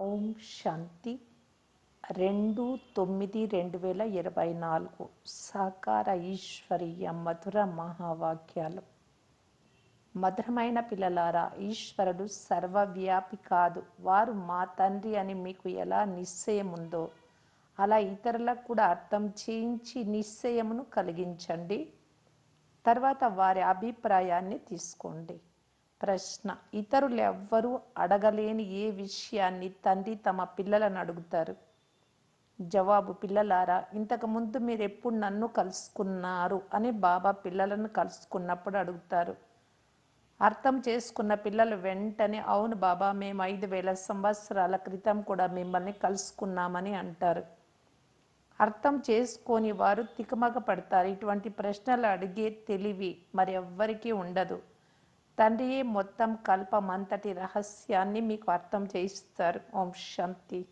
ఓం శాంతి. రెండు తొమ్మిది రెండు వేల ఇరవై నాలుగు సాకార ఈశ్వరీయ మధుర మహావాక్యాలు. మధురమైన పిల్లలారా ఈశ్వరుడు సర్వవ్యాపి కాదు. వారు మా తండ్రి అని మీకు ఎలా నిశ్చయం ఉందో అలా ఇతరులకు కూడా అర్థం చేయించి నిశ్చయమును కలిగించండి. తర్వాత వారి అభిప్రాయాన్ని తీసుకోండి. ప్రశ్న. ఇతరులు ఎవ్వరూ అడగలేని ఏ విషయాన్ని తండ్రి తమ పిల్లలను అడుగుతారు? జవాబు పిల్లలారా ఇంతకు ముందు మీరు ఎప్పుడు నన్ను కలుసుకున్నారు? అని బాబా పిల్లలను కలుసుకున్నప్పుడు అడుగుతారు. అర్థం చేసుకున్న పిల్లలు వెంటనే అవును బాబా మేము ఐదు వేల సంవత్సరాల క్రితం కూడా మిమ్మల్ని కలుసుకున్నామని అంటారు. అర్థం చేసుకొని వారు తికమక పడతారు ఇటువంటి ప్రశ్నలు అడిగే తెలివి మరి ఎవ్వరికీ ఉండదు. తండ్రియే మొత్తం కల్పమంతటి రహస్యాన్ని మీకు అర్థం చేయిస్తారు. ఓం శాంతి.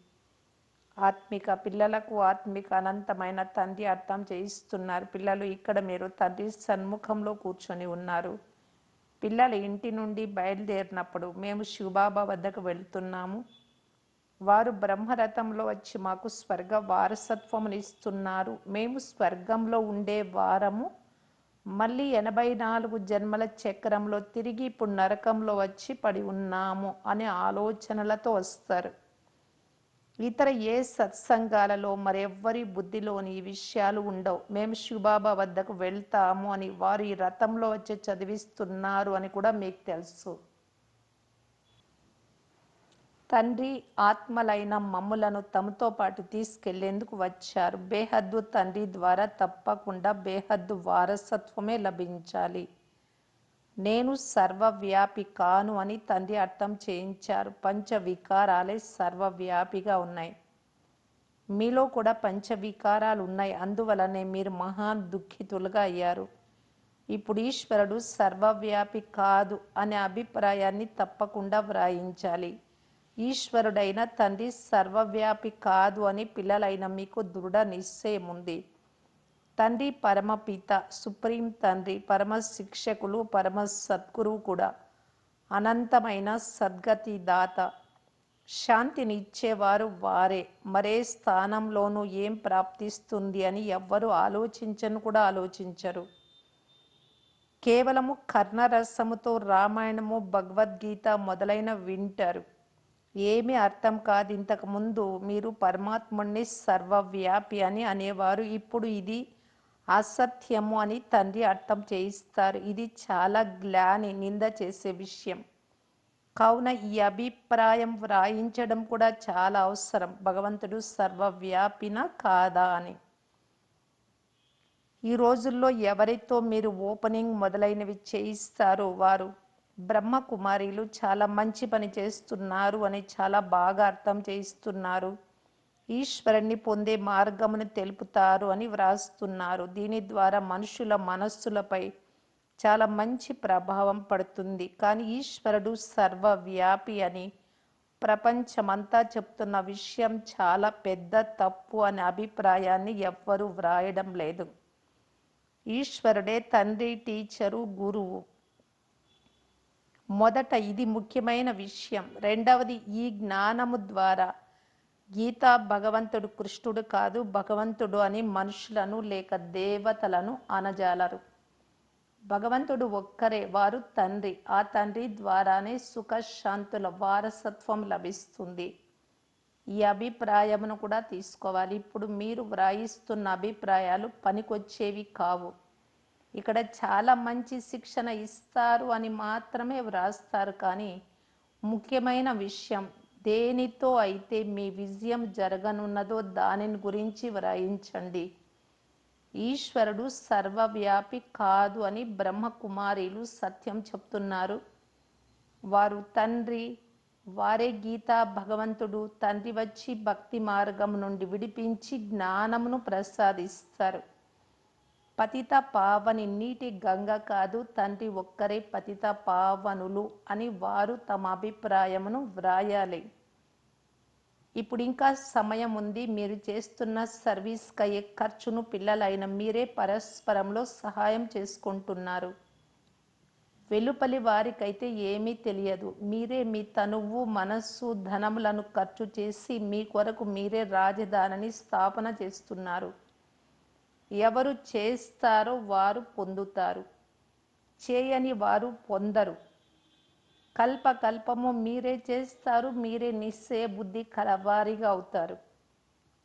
ఆత్మిక పిల్లలకు ఆత్మిక అనంతమైన తండ్రి అర్థం చేయిస్తున్నారు. పిల్లలు ఇక్కడ మీరు తండ్రి సన్ముఖంలో కూర్చొని ఉన్నారు. పిల్లలు ఇంటి నుండి బయలుదేరినప్పుడు మేము శివబాబా వద్దకు వెళ్తున్నాము. వారు బ్రహ్మరథంలో వచ్చి మాకు స్వర్గ వారసత్వమునిస్తున్నారు. మేము స్వర్గంలో ఉండే వారము మళ్ళీ ఎనభై నాలుగు జన్మల చక్రంలో తిరిగి ఇప్పుడు నరకంలో వచ్చి పడి ఉన్నాము అనే ఆలోచనలతో వస్తారు. ఇతర ఏ సత్సంగాలలో మరెవ్వరి బుద్ధిలోని ఈ విషయాలు ఉండవు. మేము శివబాబా వద్దకు వెళ్తాము అని వారు ఈ రథంలో వచ్చి చదివిస్తున్నారు అని కూడా మీకు తెలుసు. తండ్రి ఆత్మలైన మమ్ములను తమతో పాటు తీసుకెళ్ళేందుకు వచ్చారు. బేహద్దు తండ్రి ద్వారా తప్పకుండా బేహద్దు వారసత్వమే లభించాలి. నేను సర్వవ్యాపి కాను అని తండ్రి అర్థం చేయించారు. పంచ వికారాలే సర్వవ్యాపిగా ఉన్నాయి. మీలో కూడా పంచ వికారాలు ఉన్నాయి. అందువలనే మీరు మహాన్ దుఃఖితులుగా అయ్యారు. ఇప్పుడు ఈశ్వరుడు సర్వవ్యాపి కాదు అనే అభిప్రాయాన్ని తప్పకుండా వ్రాయించాలి. ఈశ్వరుడైన తండ్రి సర్వవ్యాపి కాదు అని పిల్లలైన మీకు దృఢ నిశ్చయం ఉంది తండ్రి పరమపిత సుప్రీం తండ్రి పరమ శిక్షకులు పరమ సద్గురువు కూడా అనంతమైన సద్గతి దాత శాంతిని ఇచ్చేవారు వారే. మరే స్థానంలోనూ ఏం ప్రాప్తిస్తుంది అని ఎవ్వరూ ఆలోచించను కూడా ఆలోచించరు. కేవలము కర్ణరసముతో రామాయణము భగవద్గీత మొదలైన వింటారు. ఏమీ అర్థం కాదు. ఇంతకు ముందు మీరు పరమాత్ముణ్ణి సర్వవ్యాపి అని అనేవారు. ఇప్పుడు ఇది అసత్యము అని తండ్రి అర్థం చేయిస్తారు. ఇది చాలా గ్లాని నింద చేసే విషయం. కావున ఈ అభిప్రాయం వ్రాయించడం కూడా చాలా అవసరం. భగవంతుడు సర్వవ్యాపిన కాదా అని. ఈ రోజుల్లో ఎవరితో మీరు ఓపెనింగ్ మొదలైనవి చేయిస్తారో వారు బ్రహ్మ కుమారీలు చాలా మంచి పని చేస్తున్నారు అని చాలా బాగా అర్థం చేయిస్తున్నారు. ఈశ్వరుణ్ణి పొందే మార్గమును తెలుపుతారు అని వ్రాస్తున్నారు. దీని ద్వారా మనుషుల మనస్సులపై చాలా మంచి ప్రభావం పడుతుంది. కానీ ఈశ్వరుడు సర్వవ్యాపి అని ప్రపంచమంతా చెప్తున్న విషయం చాలా పెద్ద తప్పు అనే అభిప్రాయాన్ని ఎవ్వరూ వ్రాయడం లేదు. ఈశ్వరుడే తండ్రి టీచరు గురువు. మొదట ఇది ముఖ్యమైన విషయం. రెండవది ఈ జ్ఞానము ద్వారా గీత భగవంతుడు కృష్ణుడు కాదు భగవంతుడు అని మనుషులను లేక దేవతలను అనజాలరు భగవంతుడు ఒక్కరే వారు తండ్రి. ఆ తండ్రి ద్వారానే సుఖశాంతుల వారసత్వం లభిస్తుంది. ఈ అభిప్రాయమును కూడా తీసుకోవాలి. ఇప్పుడు మీరు వ్రాయిస్తున్న అభిప్రాయాలు పనికొచ్చేవి కావు. ఇక్కడ చాలా మంచి శిక్షణ ఇస్తారు అని మాత్రమే వ్రాస్తారు. కానీ ముఖ్యమైన విషయం దేనితో అయితే మీ విజయం జరగనున్నదో దానిని గురించి వ్రాయించండి. ఈశ్వరుడు సర్వవ్యాపి కాదు అని బ్రహ్మకుమారీలు సత్యం చెప్తున్నారు. వారు తండ్రి వారే గీతా భగవంతుడు తండ్రి వచ్చి భక్తి మార్గం నుండి విడిపించి జ్ఞానమును ప్రసాదిస్తారు. పతిత పావని నీటి గంగ కాదు తండ్రి ఒక్కరే పతిత పావనులు అని వారు తమ అభిప్రాయమును వ్రాయాలి. ఇప్పుడు ఇంకా సమయం ఉంది. మీరు చేస్తున్న సర్వీస్కి అయ్యే ఖర్చును పిల్లలైన మీరే పరస్పరంలో సహాయం చేసుకుంటున్నారు. వెలుపలి వారికైతే ఏమీ తెలియదు. మీరే మీ తనువు మనస్సు ధనములను ఖర్చు చేసి మీ కొరకు మీరే రాజధానిని స్థాపన చేస్తున్నారు. ఎవరు చేస్తారో వారు పొందుతారు. చేయని వారు పొందరు. కల్పకల్పము మీరే చేస్తారు మీరే నిశ్చయ బుద్ధి కలవారిగా అవుతారు.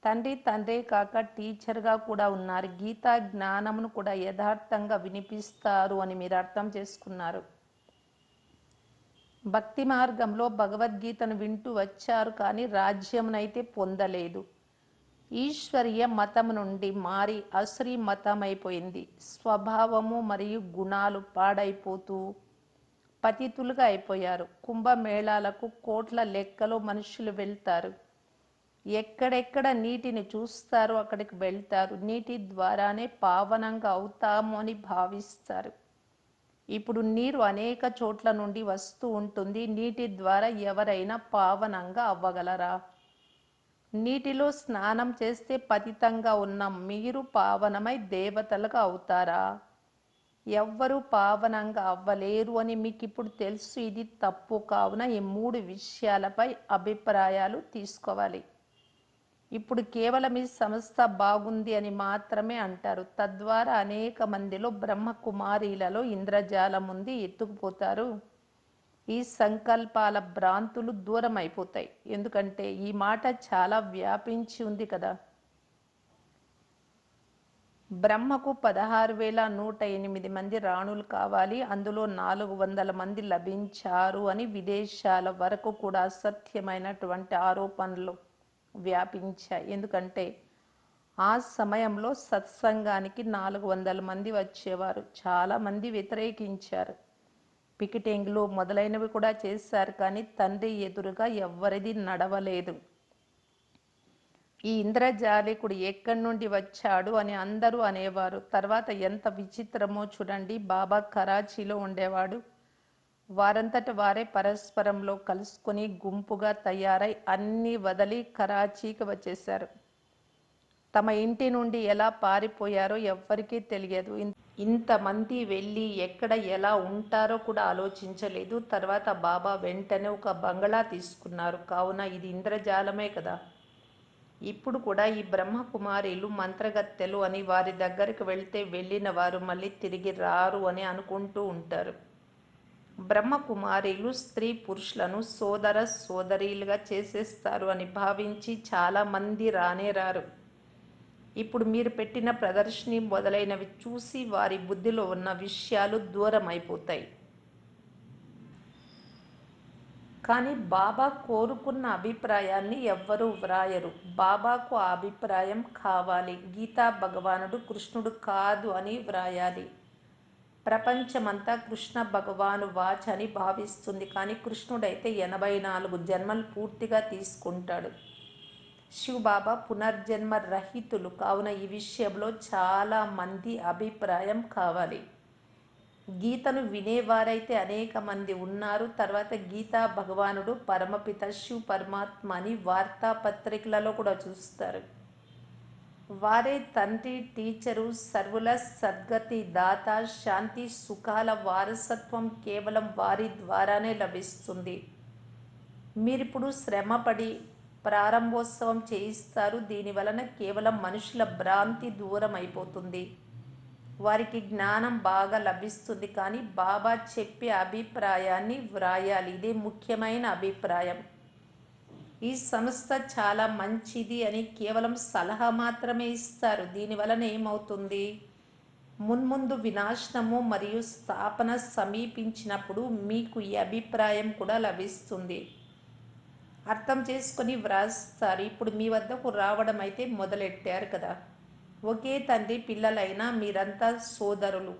తండ్రి తండ్రే కాక టీచర్గా కూడా ఉన్నారు. గీతా జ్ఞానమును కూడా యథార్థంగా వినిపిస్తారు అని మీరు అర్థం చేసుకున్నారు. భక్తి మార్గంలో భగవద్గీతను వింటూ వచ్చారు కానీ రాజ్యమునైతే పొందలేదు. ఈశ్వరీయ మతం నుండి మారి అసురీ మతం అయిపోయింది స్వభావము మరియు గుణాలు పాడైపోతూ పతితులుగా అయిపోయారు. కుంభమేళాలకు కోట్ల లెక్కలో మనుషులు వెళ్తారు. ఎక్కడెక్కడ నీటిని చూస్తారో అక్కడికి వెళ్తారు. నీటి ద్వారానే పావనంగా అవుతాము అని భావిస్తారు. ఇప్పుడు నీరు అనేక చోట్ల నుండి వస్తూ ఉంటుంది. నీటి ద్వారా ఎవరైనా పావనంగా అవ్వగలరా? నీటిలో స్నానం చేస్తే పతితంగా ఉన్న. మీరు పావనమై దేవతలుగా అవుతారా? ఎవ్వరూ పావనంగా అవ్వలేరు అని మీకు ఇప్పుడు తెలుసు. ఇది తప్పు. కావున ఈ మూడు విషయాలపై అభిప్రాయాలు తీసుకోవాలి. ఇప్పుడు కేవలం ఈ సంస్థ బాగుంది అని మాత్రమే అంటారు. తద్వారా అనేక మందిలో బ్రహ్మకుమారీలలో ఇంద్రజాలం ఉంది. ఎత్తుకుపోతారు. ఈ సంకల్పాల భ్రాంతులు దూరం అయిపోతాయి ఎందుకంటే ఈ మాట చాలా వ్యాపించి ఉంది కదా. బ్రహ్మకు పదహారు వేల నూట ఎనిమిది మంది రాణులు కావాలి. అందులో నాలుగు వందల మంది లభించారు అని విదేశాల వరకు కూడా అసత్యమైనటువంటి ఆరోపణలు వ్యాపించాయి. ఎందుకంటే ఆ సమయంలో సత్సంగానికి నాలుగు వందల మంది వచ్చేవారు. చాలా మంది వ్యతిరేకించారు. పికెటింగ్లు మొదలైనవి కూడా చేశారు కానీ తండ్రి ఎదురుగా ఎవ్వరిది నడవలేదు. ఈ ఇంద్రజాలికుడు ఎక్కడి నుండి వచ్చాడు అని అందరూ అనేవారు. తర్వాత ఎంత విచిత్రమో చూడండి. బాబా కరాచీలో ఉండేవాడు. వారంతట వారే పరస్పరంలో కలుసుకొని గుంపుగా తయారై అన్ని వదిలి కరాచీకి వచ్చేశారు. తమ ఇంటి నుండి ఎలా పారిపోయారో ఎవ్వరికీ తెలియదు. ఇంతమంది వెళ్ళి ఎక్కడ ఎలా ఉంటారో కూడా ఆలోచించలేదు. తర్వాత బాబా వెంటనే ఒక బంగళా తీసుకున్నారు. కావున ఇది ఇంద్రజాలమే కదా. ఇప్పుడు కూడా ఈ బ్రహ్మకుమారీలు మంత్రగత్తెలు అని వారి దగ్గరికి వెళ్తే వెళ్ళిన వారు మళ్ళీ తిరిగి రారు అని అనుకుంటూ ఉంటారు. బ్రహ్మకుమారీలు స్త్రీ పురుషులను సోదర సోదరీలుగా చేసేస్తారు అని భావించి చాలామంది రానే రారు. ఇప్పుడు మీరు పెట్టిన ప్రదర్శని మొదలైనవి చూసి వారి బుద్ధిలో ఉన్న విషయాలు దూరం అయిపోతాయి కానీ బాబా కోరుకున్న అభిప్రాయాన్ని ఎవ్వరూ వ్రాయరు. బాబాకు ఆ అభిప్రాయం కావాలి. గీతా భగవానుడు కృష్ణుడు కాదు అని వ్రాయాలి. ప్రపంచమంతా కృష్ణ భగవాను వాచ్ అని భావిస్తుంది. కానీ కృష్ణుడైతే ఎనభై నాలుగు జన్మలు పూర్తిగా తీసుకుంటాడు. శివబాబా పునర్జన్మ రహితులు. కావున ఈ విషయంలో చాలా మంది అభిప్రాయం కావాలి. గీతను వినేవారైతే అనేక మంది ఉన్నారు. తర్వాత గీతా భగవానుడు పరమపిత శివ పరమాత్మ అని వార్తాపత్రికలలో కూడా చూస్తారు. వారే తండ్రి టీచరు సర్వుల సద్గతి దాత శాంతి సుఖాల వారసత్వం కేవలం వారి ద్వారానే లభిస్తుంది. మీరిప్పుడు శ్రమపడి ప్రారంభోత్సవం చేయిస్తారు. దీని వలన కేవలం మనుషుల భ్రాంతి దూరం అయిపోతుంది. వారికి జ్ఞానం బాగా లభిస్తుంది. కానీ బాబా చెప్పే అభిప్రాయాన్ని వ్రాయాలి. ఇదే ముఖ్యమైన అభిప్రాయం. ఈ సంస్థ చాలా మంచిది అని కేవలం సలహా మాత్రమే ఇస్తారు. దీని వలన ఏమవుతుంది? మున్ముందు వినాశనము మరియు స్థాపన సమీపించినప్పుడు మీకు ఈ అభిప్రాయం కూడా లభిస్తుంది. అర్థం చేసుకొని వ్రాస్తారు. ఇప్పుడు మీ వద్దకు రావడం అయితే మొదలెట్టారు కదా. ఒకే తండ్రి పిల్లలైనా మీరంతా సోదరులు.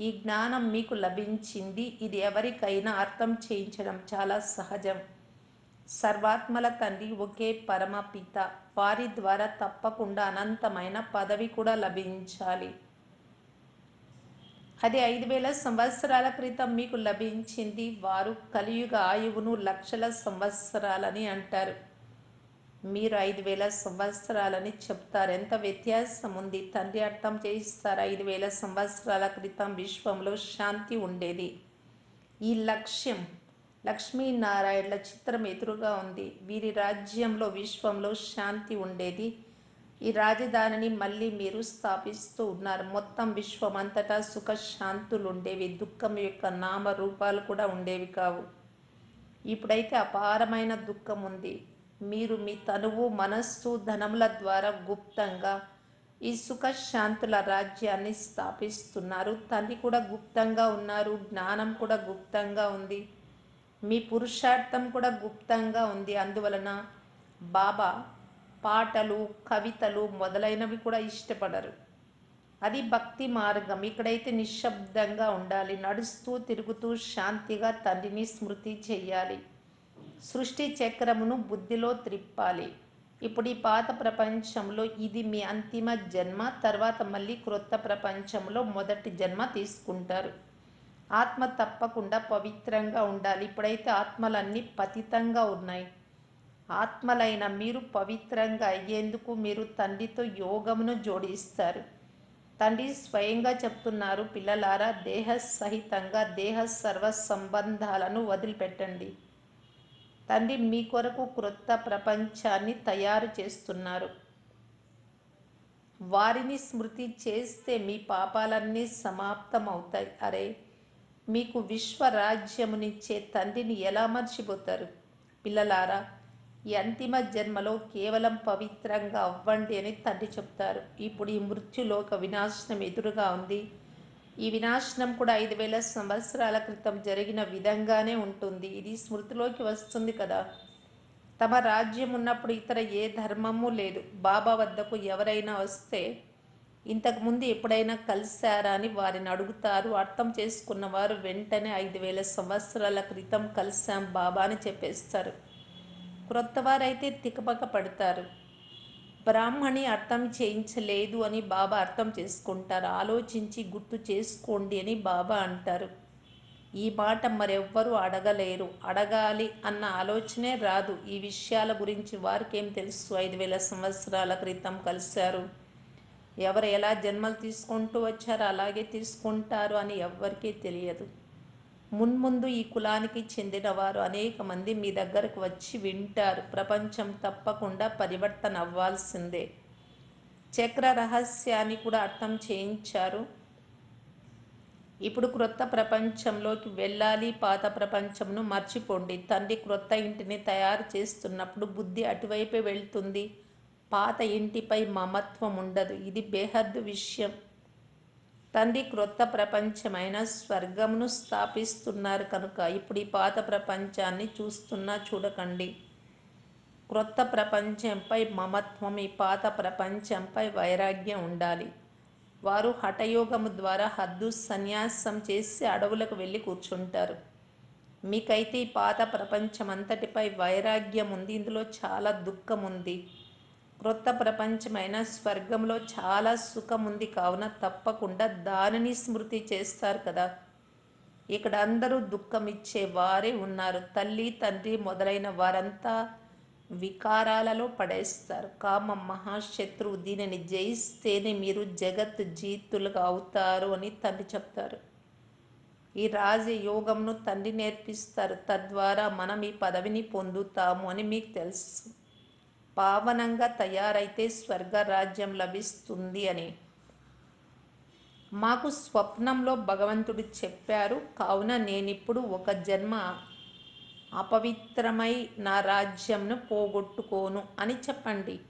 ఈ జ్ఞానం మీకు లభించింది. ఇది ఎవరికైనా అర్థం చేయించడం చాలా సహజం. సర్వాత్మల తండ్రి ఒకే పరమ పిత వారి ద్వారా తప్పకుండా అనంతమైన పదవి కూడా లభించాలి. అది ఐదు వేల సంవత్సరాల క్రితం మీకు లభించింది. వారు కలియుగ ఆయువును లక్షల సంవత్సరాలని అంటారు. మీరు ఐదు వేల సంవత్సరాలని చెప్తారు. ఎంత వ్యత్యాసం ఉంది? తండ్రి అర్థం చేయిస్తారు? ఐదు వేల సంవత్సరాల క్రితం విశ్వంలో శాంతి ఉండేది. ఈ లక్ష్యం లక్ష్మీనారాయణల చిత్రం ఎదురుగా ఉంది. వీరి రాజ్యంలో విశ్వంలో శాంతి ఉండేది. ఈ రాజధానిని మళ్ళీ మీరు స్థాపిస్తూ ఉన్నారు. మొత్తం విశ్వమంతటా సుఖశాంతులు ఉండేవి దుఃఖం యొక్క నామ రూపాలు కూడా ఉండేవి కావు. ఇప్పుడైతే అపారమైన దుఃఖం ఉంది మీరు మీ తనువు మనస్సు ధనముల ద్వారా గుప్తంగా ఈ సుఖశాంతుల రాజ్యాన్ని స్థాపిస్తున్నారు. తండ్రి కూడా గుప్తంగా ఉన్నారు. జ్ఞానం కూడా గుప్తంగా ఉంది. మీ పురుషార్థం కూడా గుప్తంగా ఉంది. అందువలన బాబా పాటలు కవితలు మొదలైనవి కూడా ఇష్టపడరు. అది భక్తి మార్గం. ఇక్కడైతే నిశ్శబ్దంగా ఉండాలి. నడుస్తూ తిరుగుతూ శాంతిగా తండ్రిని స్మృతి చెయ్యాలి సృష్టి చక్రమును బుద్ధిలో త్రిప్పాలి. ఇప్పుడు ఈ పాత ప్రపంచంలో ఇది మీ అంతిమ జన్మ. తర్వాత మళ్ళీ క్రొత్త ప్రపంచంలో మొదటి జన్మ తీసుకుంటారు. ఆత్మ తప్పకుండా పవిత్రంగా ఉండాలి. ఇప్పుడైతే ఆత్మలన్నీ పతితంగా ఉన్నాయి. ఆత్మలైన మీరు పవిత్రంగా అయ్యేందుకు మీరు తండ్రితో యోగమును జోడిస్తారు. తండ్రి స్వయంగా చెప్తున్నారు పిల్లలారా దేహ సహితంగా దేహ సర్వ సంబంధాలను వదిలిపెట్టండి. తండ్రి మీ కొరకు క్రొత్త ప్రపంచాన్ని తయారు చేస్తున్నారు. వారిని స్మృతి చేస్తే మీ పాపాలన్నీ సమాప్తం అవుతాయి అరే మీకు విశ్వరాజ్యమునిచ్చే తండ్రిని ఎలా మర్చిపోతారు? పిల్లలారా ఈ అంతిమ జన్మలో కేవలం పవిత్రంగా అవ్వండి అని తండ్రి చెప్తారు. ఇప్పుడు ఈ మృత్యులోక వినాశనం ఎదురుగా ఉంది. ఈ వినాశనం కూడా ఐదు వేల సంవత్సరాల క్రితం జరిగిన విధంగానే ఉంటుంది. ఇది స్మృతిలోకి వస్తుంది కదా. తమ రాజ్యం ఉన్నప్పుడు ఇతర ఏ ధర్మము లేదు. బాబా వద్దకు ఎవరైనా వస్తే ఇంతకుముందు ఎప్పుడైనా కలిశారా అని వారిని అడుగుతారు. అర్థం చేసుకున్నవారు వెంటనే ఐదు వేల సంవత్సరాల క్రితం కలిశాం బాబా అని చెప్పేస్తారు. క్రొత్తవారైతే తికపక పడతారు బ్రాహ్మణి అర్థం చేయించలేదు అని బాబా అర్థం చేసుకుంటారు. ఆలోచించి గుర్తు చేసుకోండి అని బాబా అంటారు. ఈ మాట మరెవ్వరూ అడగలేరు. అడగాలి అన్న ఆలోచనే రాదు. ఈ విషయాల గురించి వారికేం తెలుసు? ఐదు వేల సంవత్సరాల క్రితం కలిశారు. ఎవరు ఎలా జన్మలు తీసుకుంటూ వచ్చారో అలాగే తీసుకుంటారు అని ఎవ్వరికీ తెలియదు. మున్ముందు ఈ కులానికి చెందిన వారు అనేక మంది మీ దగ్గరకు వచ్చి వింటారు. ప్రపంచం తప్పకుండా పరివర్తన అవ్వాల్సిందే చక్ర రహస్యాన్ని కూడా అర్థం చేయించారు. ఇప్పుడు క్రొత్త ప్రపంచంలోకి వెళ్ళాలి. పాత ప్రపంచంను మర్చిపోండి. తండ్రి క్రొత్త ఇంటిని తయారు చేస్తున్నప్పుడు బుద్ధి అటువైపే వెళ్తుంది. పాత ఇంటిపై మమత్వం ఉండదు. ఇది బేహద్దు విషయం. తండ్రి క్రొత్త ప్రపంచమైన స్వర్గమును స్థాపిస్తున్నారు కనుక ఇప్పుడు ఈ పాత ప్రపంచాన్ని చూస్తున్నా చూడకండి. క్రొత్త ప్రపంచంపై మమత్వం ఈ పాత ప్రపంచంపై వైరాగ్యం ఉండాలి. వారు హఠయోగము ద్వారా హద్దు సన్యాసం చేసి అడవులకు వెళ్ళి కూర్చుంటారు. మీకైతే ఈ పాత ప్రపంచం అంతటిపై వైరాగ్యం ఉంది. ఇందులో చాలా దుఃఖం ఉంది క్రొత్త ప్రపంచమైన స్వర్గంలో చాలా సుఖముంది కావున తప్పకుండా దానిని స్మృతి చేస్తారు కదా. ఇక్కడ అందరూ దుఃఖం ఇచ్చే వారే ఉన్నారు. తల్లి తండ్రి మొదలైన వారంతా వికారాలలో పడేస్తారు. కామ మహాశత్రువు దీనిని జయిస్తేనే మీరు జగత్ జీతులుగా అవుతారు అని తండ్రి చెప్తారు. ఈ రాజయోగంను తండ్రి నేర్పిస్తారు. తద్వారా మనం ఈ పదవిని పొందుతాము అని మీకు తెలుసు. పావనంగా తయారైతే స్వర్గ రాజ్యం లభిస్తుంది అని. మాకు స్వప్నంలో భగవంతుడు చెప్పారు. కావున నేనిప్పుడు ఒక జన్మ అపవిత్రమై నా రాజ్యంను పోగొట్టుకోను అని చెప్పండి.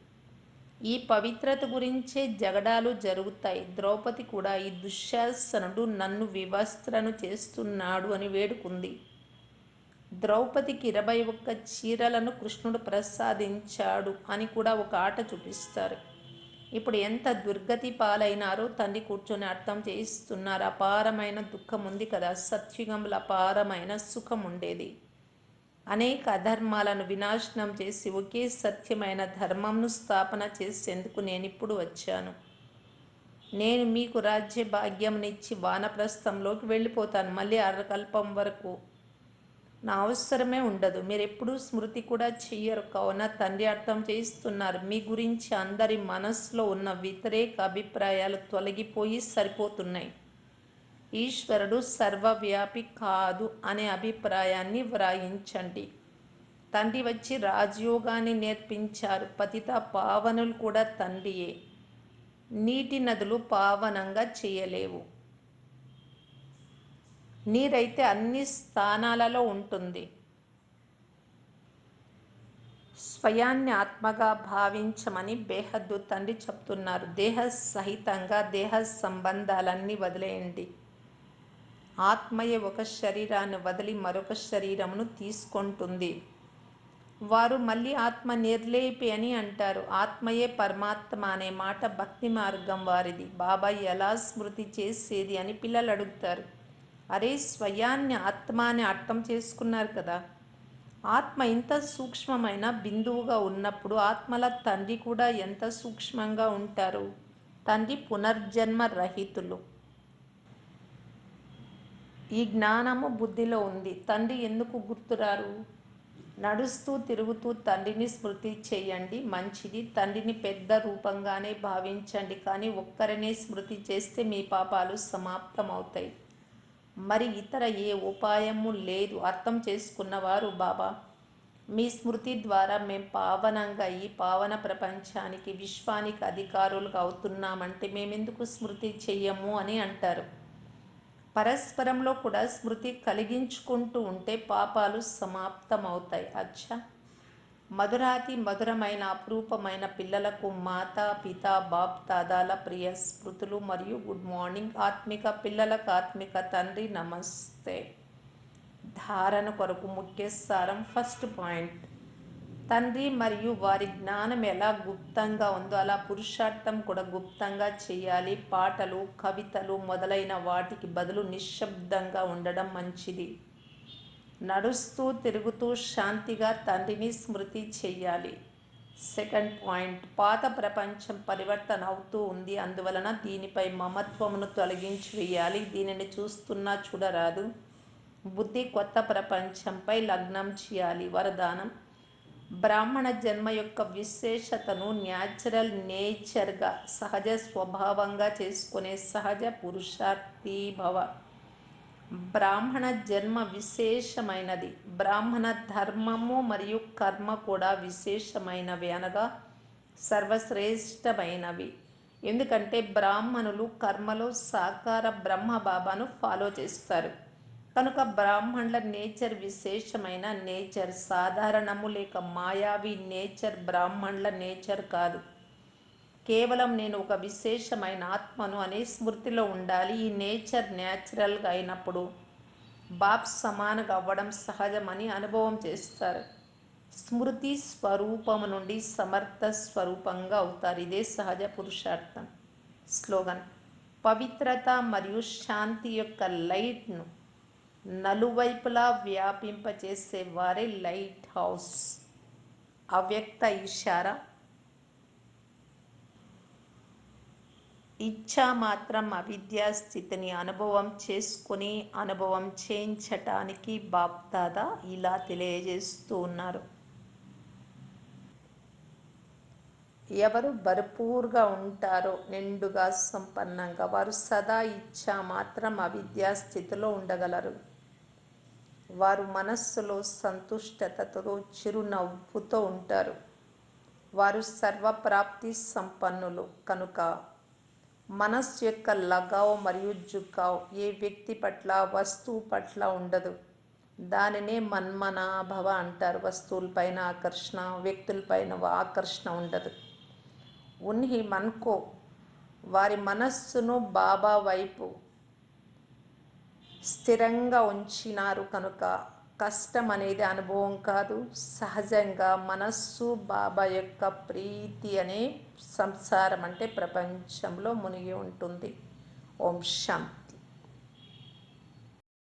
ఈ పవిత్రత గురించే జగడాలు జరుగుతాయి. ద్రౌపది కూడా ఈ దుశ్శాసనుడు నన్ను వివస్త్రను చేస్తున్నాడు అని వేడుకుంది. ద్రౌపదికి ఇరవై ఒక్క చీరలను కృష్ణుడు ప్రసాదించాడు అని కూడా ఒక ఆట చూపిస్తారు. ఇప్పుడు ఎంత దుర్గతి పాలైనారో తండ్రి కూర్చొని అర్థం చేయిస్తున్నారు. అపారమైన దుఃఖం ఉంది కదా. సత్యుగంలో అపారమైన సుఖం ఉండేది అనేక అధర్మాలను వినాశనం చేసి ఒకే సత్యమైన ధర్మంను స్థాపన చేసేందుకు నేను ఇప్పుడు వచ్చాను. నేను మీకు రాజ్య భాగ్యంనిచ్చి వానప్రస్థంలోకి వెళ్ళిపోతాను. మళ్ళీ అరకల్పం వరకు నా అవసరమే ఉండదు. మీరు ఎప్పుడూ స్మృతి కూడా చెయ్యరు. కావున తండ్రి అర్థం చేయిస్తున్నారు. మీ గురించి అందరి మనస్సులో ఉన్న వ్యతిరేక అభిప్రాయాలు తొలగిపోయి సరిపోతున్నాయి. ఈశ్వరుడు సర్వవ్యాపి కాదు అనే అభిప్రాయాన్ని వ్రాయించండి. తండ్రి వచ్చి రాజయోగాన్ని నేర్పించారు. పతిత పావనులు కూడా తండ్రియే. నీటి నదులు పావనంగా చేయలేవు. నీరైతే అన్ని స్థానాలలో ఉంటుంది. స్వయాన్ని ఆత్మగా భావించమని బేహద్దు తండ్రి చెప్తున్నారు. దేహ సహితంగా దేహ సంబంధాలన్నీ వదిలేయండి. ఆత్మయే ఒక శరీరాన్ని వదిలి మరొక శరీరమును తీసుకుంటుంది. వారు మళ్ళీ ఆత్మ నిర్లేపి అని అంటారు. ఆత్మయే పరమాత్మ అనే మాట భక్తి మార్గం వారిది. బాబాయ్ ఎలా స్మృతి చేసేది అని పిల్లలు అడుగుతారు. అరే స్వయాన్ని ఆత్మ అని అర్థం చేసుకున్నారు కదా. ఆత్మ ఇంత సూక్ష్మమైన బిందువుగా ఉన్నప్పుడు ఆత్మల తండ్రి కూడా ఎంత సూక్ష్మంగా ఉంటారు? తండ్రి పునర్జన్మ రహితులు. ఈ జ్ఞానము బుద్ధిలో ఉంది. తండ్రి ఎందుకు గుర్తురారు? నడుస్తూ తిరుగుతూ తండ్రిని స్మృతి చేయండి. మంచిది. తండ్రిని పెద్ద రూపంగానే భావించండి. కానీ ఒక్కరినే స్మృతి చేస్తే మీ పాపాలు సమాప్తమవుతాయి. మరి ఇతర ఏ ఉపాయము లేదు. అర్థం చేసుకున్నవారు బాబా. మీ స్మృతి ద్వారా మేము పావనంగా ఈ పావన ప్రపంచానికి విశ్వానికి అధికారులుగా అవుతున్నామంటే మేమెందుకు స్మృతి చెయ్యము అని అంటారు. పరస్పరంలో కూడా స్మృతి కలిగించుకుంటూ ఉంటే పాపాలు సమాప్తమవుతాయి. అచ్చా! మధురాతి మధురమైన అపురూపమైన పిల్లలకు మాతా పితా బాప్ దాదాల ప్రియ స్మృతులు మరియు గుడ్ మార్నింగ్ ఆత్మిక పిల్లలకు ఆత్మిక తండ్రి నమస్తే. ధారణ కొరకు ముఖ్య సారం ఫస్ట్ పాయింట్. తండ్రి మరియు వారి జ్ఞానం ఎలా గుప్తంగా ఉందో అలా పురుషార్థం కూడా గుప్తంగా చేయాలి. పాటలు కవితలు మొదలైన వాటికి బదులు నిశ్శబ్దంగా ఉండడం మంచిది. నడుస్తూ తిరుగుతూ శాంతిగా తండ్రిని స్మృతి చెయ్యాలి. సెకండ్ పాయింట్ పాత ప్రపంచం పరివర్తన అవుతూ ఉంది. అందువలన దీనిపై మమత్వమును తొలగించి వేయాలి. దీనిని చూస్తున్నా చూడరాదు. బుద్ధి కొత్త ప్రపంచంపై లగ్నం చేయాలి. వరదానం బ్రాహ్మణ జన్మ యొక్క విశేషతను న్యాచురల్ నేచర్గా సహజ స్వభావంగా చేసుకునే సహజ పురుషార్థీభవ బ్రాహ్మణ జన్మ విశేషమైనది బ్రాహ్మణ ధర్మము మరియు కర్మ కూడా విశేషమైనవి అనగా సర్వశ్రేష్టమైనవి. ఎందుకంటే బ్రాహ్మణులు కర్మలో సాకార బ్రహ్మ బాబాను ఫాలో చేస్తారు. కనుక బ్రాహ్మణుల నేచర్ విశేషమైన నేచర్ సాధారణము లేక మాయావి నేచర్ బ్రాహ్మణుల నేచర్ కాదు. కేవలం నేను ఒక విశేషమైన ఆత్మను అనే స్మృతిలో ఉండాలి. ఈ నేచర్ న్యాచురల్గా అయినప్పుడు బాబ్ సమానంగా అవ్వడం సహజమని అనుభవం చేస్తారు. స్మృతి స్వరూపము నుండి సమర్థ స్వరూపంగా అవుతారు. ఇదే సహజ పురుషార్థం. స్లోగన్. పవిత్రత మరియు శాంతి యొక్క లైట్ను నలువైపులా వ్యాపింపచేసే వారే లైట్ హౌస్. అవ్యక్త ఇషారా ఇచ్చా మాత్రం అవిద్యా స్థితిని అనుభవం చేసుకుని అనుభవం చేయించటానికి బాప్దాదా ఇలా తెలియజేస్తూ ఉన్నారు. ఎవరు భరపూర్గా ఉంటారో నిండుగా సంపన్నంగా వారు సదా ఇచ్చా మాత్రం అవిద్యా స్థితిలో ఉండగలరు. వారు మనస్సులో సంతుష్టతతో చిరునవ్వుతో ఉంటారు. వారు సర్వప్రాప్తి సంపన్నులు. కనుక మనస్సు యొక్క లగావ్ మరియు జుకావ్ ఏ వ్యక్తి పట్ల వస్తువు పట్ల ఉండదు. దానినే మన్మనాభవ అంటారు. వస్తువులపైన ఆకర్షణ వ్యక్తులపైన ఆకర్షణ ఉండదు. ఉన్హి మన్కో వారి మనస్సును బాబా వైపు స్థిరంగా ఉంచినారు కనుక కష్టం అనేది అనుభవం కాదు. సహజంగా మనస్సు బాబా యొక్క ప్రీతి అనే సంసారం అంటే ప్రపంచంలో మునిగి ఉంటుంది. ఓం శాంతి